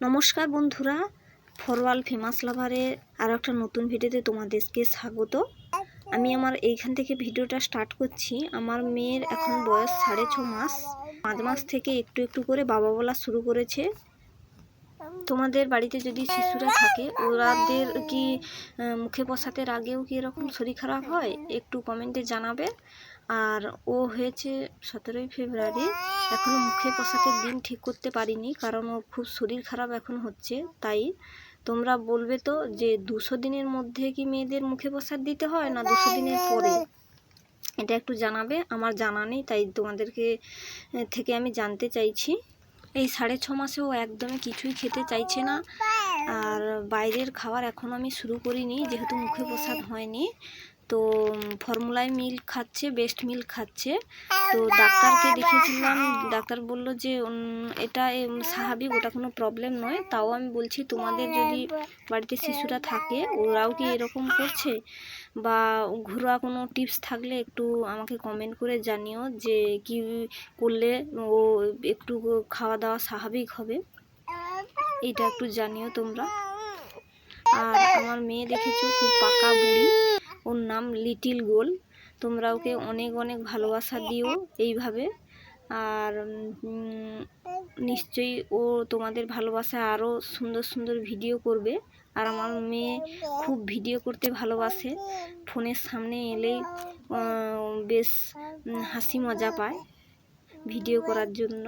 নমস্কার বন্ধুরা, ফরওয়াল ফেমাস লাভারে আরও একটা নতুন ভিডিওতে তোমাদেরকে স্বাগত। আমি আমার এইখান থেকে ভিডিওটা স্টার্ট করছি। আমার মেয়ের এখন বয়স সাড়ে ছ মাস। পাঁচ মাস থেকে একটু একটু করে বাবা বলা শুরু করেছে। তোমাদের বাড়িতে যদি শিশুরা থাকে, ওরাদের কি মুখে বসাতের আগেও কি এরকম শরীর খারাপ হয়? একটু কমেন্টে জানাবে। আর ও হয়েছে সতেরোই ফেব্রুয়ারি। এখনও মুখে বসাতে দিন ঠিক করতে পারিনি কারণ ওর খুব শরীর খারাপ এখন হচ্ছে। তাই তোমরা বলবে তো যে দুশো দিনের মধ্যে কি মেয়েদের মুখে বসাত দিতে হয় না দুশো দিনের পরে? এটা একটু জানাবে, আমার জানা নেই, তাই তোমাদেরকে থেকে আমি জানতে চাইছি। এই সাড়ে ছ মাসে ও একদমই কিছুই খেতে চাইছে না। আর বাইরের খাবার এখন আমি শুরু করিনি, যেহেতু মুখে প্রসাদ হয়নি। তো ফর্মুলায় মিল্ক খাচ্ছে বেস্ট মিল্ক খাচ্ছে। তো ডাক্তারকে দেখিয়েছিলাম, ডাক্তার বলল যে এটা স্বাভাবিক, ওটা কোনো প্রবলেম নয়। তাও আমি বলছি, তোমাদের যদি বাড়িতে শিশুরা থাকে, ওরাও কি এরকম করছে? বা ঘরোয়া কোনো টিপস থাকলে একটু আমাকে কমেন্ট করে জানিও যে, কি করলে ও একটু খাওয়া দাওয়া স্বাভাবিক হবে। এটা একটু জানিও তোমরা। আর আমার মেয়ে দেখেছ, খুব পাকা বুড়ি। ওর নাম লিটিল গোল। তোমরা ওকে অনেক অনেক ভালোবাসা দিও এইভাবে। আর নিশ্চয়ই ও তোমাদের ভালোবাসা আরও সুন্দর সুন্দর ভিডিও করবে। আর আমার মেয়ে খুব ভিডিও করতে ভালোবাসে। ফোনের সামনে এলেই বেশ হাসি মজা পায় ভিডিও করার জন্য।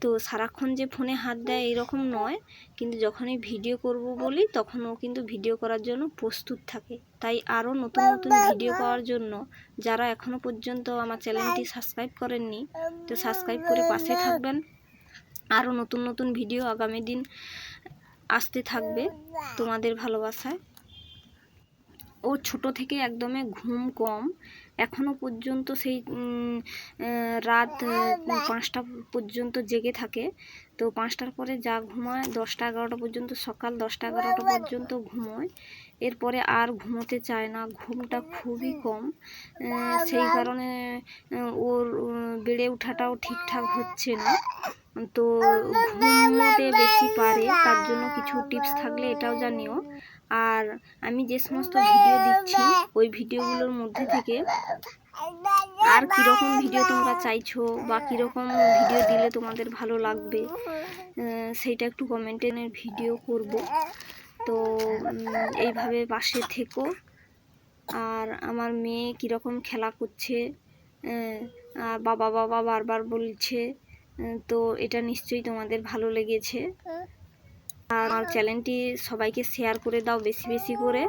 তো সারাক্ষণ যে ফোনে হাত দেয় এরকম নয়, কিন্তু যখনই ভিডিও করব বলি, তখন ও কিন্তু ভিডিও করার জন্য প্রস্তুত থাকে। তাই আরও নতুন নতুন ভিডিও পাওয়ার জন্য যারা এখনও পর্যন্ত আমার চ্যানেলটি সাবস্ক্রাইব করেননি, তো সাবস্ক্রাইব করে পাশে থাকবেন। আরও নতুন নতুন ভিডিও আগামী দিন আসতে থাকবে তোমাদের ভালোবাসায়। ও ছোট থেকে একদমে ঘুম কম, এখনও পর্যন্ত সেই রাত পাঁচটা পর্যন্ত জেগে থাকে। তো পাঁচটার পরে যা ঘুমায়, দশটা এগারোটা পর্যন্ত, সকাল দশটা এগারোটা পর্যন্ত ঘুমোয়। এরপরে আর ঘুমোতে চায় না, ঘুমটা খুবই কম। সেই কারণে ওর বেড়ে ওঠাটাও ঠিকঠাক হচ্ছে না। তো ঘুমোতে বেশি পারে, তার জন্য কিছু টিপস থাকলে এটাও জানিও। আর আমি যে সমস্ত ভিডিও দিচ্ছি, ওই ভিডিওগুলোর মধ্যে থেকে আর কীরকম ভিডিও তোমরা চাইছো বা কীরকম ভিডিও দিলে তোমাদের ভালো লাগবে? সেইটা একটু কমেন্টে ভিডিও করব। তো এইভাবে পাশে থেকো। আর আমার মেয়ে কীরকম খেলা করছে আর বাবা বাবা বারবার বলছে তো এটা নিশ্চয়ই তোমাদের ভালো লেগেছে। আর আমার চ্যানেলটি সবাইকে শেয়ার করে দাও বেশি বেশি করে।